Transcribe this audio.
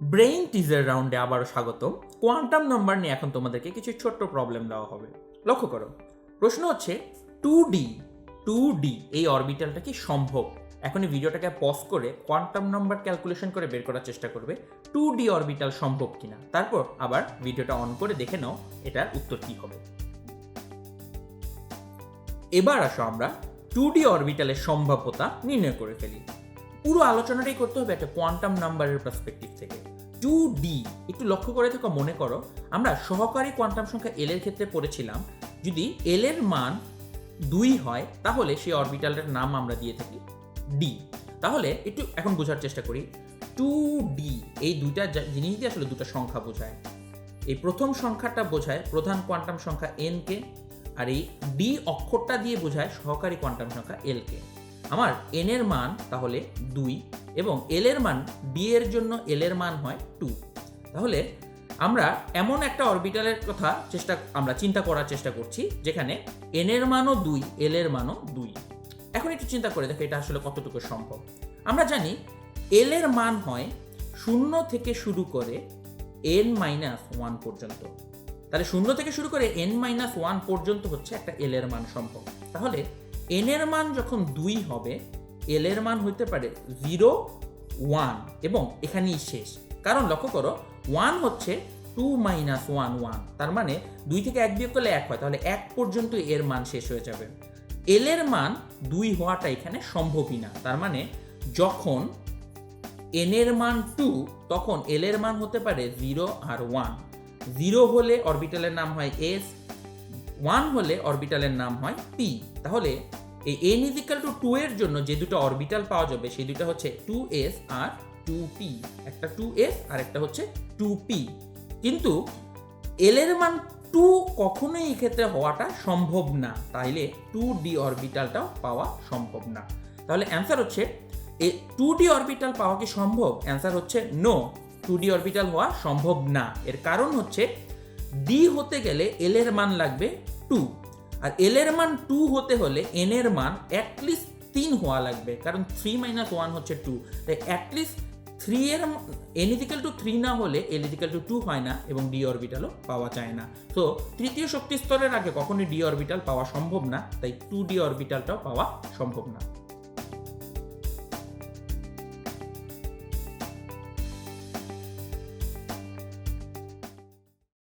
Brain teaser রাউন্ডে আবারও স্বাগত কোয়ান্টাম নাম্বার নিয়ে এখন তোমাদেরকে কিছু ছোট্ট প্রবলেম দেওয়া হবে। লক্ষ্য করো, প্রশ্ন হচ্ছে টু ডি টু ডি এই অরবিটালটা কি সম্ভব? এখন এই ভিডিওটাকে পজ করে কোয়ান্টাম নাম্বার ক্যালকুলেশন করে বের করার চেষ্টা করবে টু ডি অরবিটাল সম্ভব কিনা। তারপর আবার ভিডিওটা অন করে দেখে নাও, এটার উত্তর কি হবে। এবার আসো আমরা টু ডি অরবিটালের সম্ভাব্যতা নির্ণয় করে ফেলি। পুরো আলোচনাটাই করতে হবে একটা কোয়ান্টাম নাম্বারের পার্সপেক্টিভ থেকে। টু ডি একটু লক্ষ্য করে থাকো, মনে করো, আমরা সহকারী কোয়ান্টাম সংখ্যা এল এর ক্ষেত্রে পড়েছিলাম। যদি এল এর মান দুই হয়, তাহলে সেই অরবিটালটার নাম আমরা দিয়ে থাকি ডি তাহলে একটু এখন বোঝার চেষ্টা করি। টু ডি এই দুইটা জিনিস দিয়ে আসলে দুটো সংখ্যা বোঝায়। এই প্রথম সংখ্যাটা বোঝায় প্রধান কোয়ান্টাম সংখ্যা এন কে, আর এই ডি অক্ষরটা দিয়ে বোঝায় সহকারী কোয়ান্টাম সংখ্যা এল কে। আমার এন এর মান তাহলে দুই এবং এল এর মান ডি এর জন্য এল এর মান হয় টু তাহলে আমরা এমন একটা অরবিটালের কথা চেষ্টা, আমরা চিন্তা করার চেষ্টা করছি, যেখানে এন এর মানও দুই এল এর মানও দুই। এখন একটু চিন্তা করে দেখো এটা আসলে কতটুকু সম্ভব। আমরা জানি এল এর মান হয় শূন্য থেকে শুরু করে এন মাইনাস ওয়ান পর্যন্ত। তাহলে শূন্য থেকে শুরু করে এন মাইনাস ওয়ান পর্যন্ত হচ্ছে একটা এল এর মান সম্ভব। তাহলে এন এর মান যখন দুই হবে এল এর মান হইতে পারে জিরো ওয়ান এবং এখানেই শেষ। কারণ লক্ষ্য করো ওয়ান হচ্ছে টু মাইনাস ওয়ান ওয়ান তার মানে দুই থেকে এক বিয়োগ করলে এক হয়, তাহলে এক পর্যন্ত এর মান শেষ হয়ে যাবে। এল এর মান দুই হওয়াটা এখানে সম্ভবই না। তার মানে যখন এন এর মান টু তখন এল এর মান হতে পারে জিরো আর ওয়ান জিরো হলে অরবিটালের নাম হয় এস ওয়ান হলে অরবিটালের নাম হয় পি তাহলে এই এন ইজিক্যাল টু টু এর জন্য যে দুটো অরবিটাল পাওয়া যাবে, সেই দুটো হচ্ছে টু এস আর টু পি একটা টু এস আর একটা হচ্ছে টু পি কিন্তু এল এর মান টু কখনোই এই ক্ষেত্রে হওয়াটা সম্ভব না। তাইলে টু ডি অরবিটালটাও পাওয়া সম্ভব না। তাহলে অ্যান্সার হচ্ছে, এ টু ডি অরবিটাল পাওয়া কি সম্ভব? অ্যান্সার হচ্ছে নো টু ডি অরবিটাল হওয়া সম্ভব না। এর কারণ হচ্ছে ডি হতে গেলে এল এর মান লাগবে টু আর এল এর মান টু হতে হলে এন এর মান অ্যাটলিস্ট তিন হওয়া লাগবে, কারণ থ্রি মাইনাস ওয়ান হচ্ছে টু তাই অ্যাটলিস্ট থ্রি এর N is equal to three না হলে এল ইজিক্যাল টু টু হয় না এবং ডি অরবিটালও পাওয়া যায় না। তো তৃতীয় শক্তি স্তরের আগে কখনোই ডি অরবিটাল পাওয়া সম্ভব না, তাই টু ডি অরবিটালটাও পাওয়া সম্ভব না।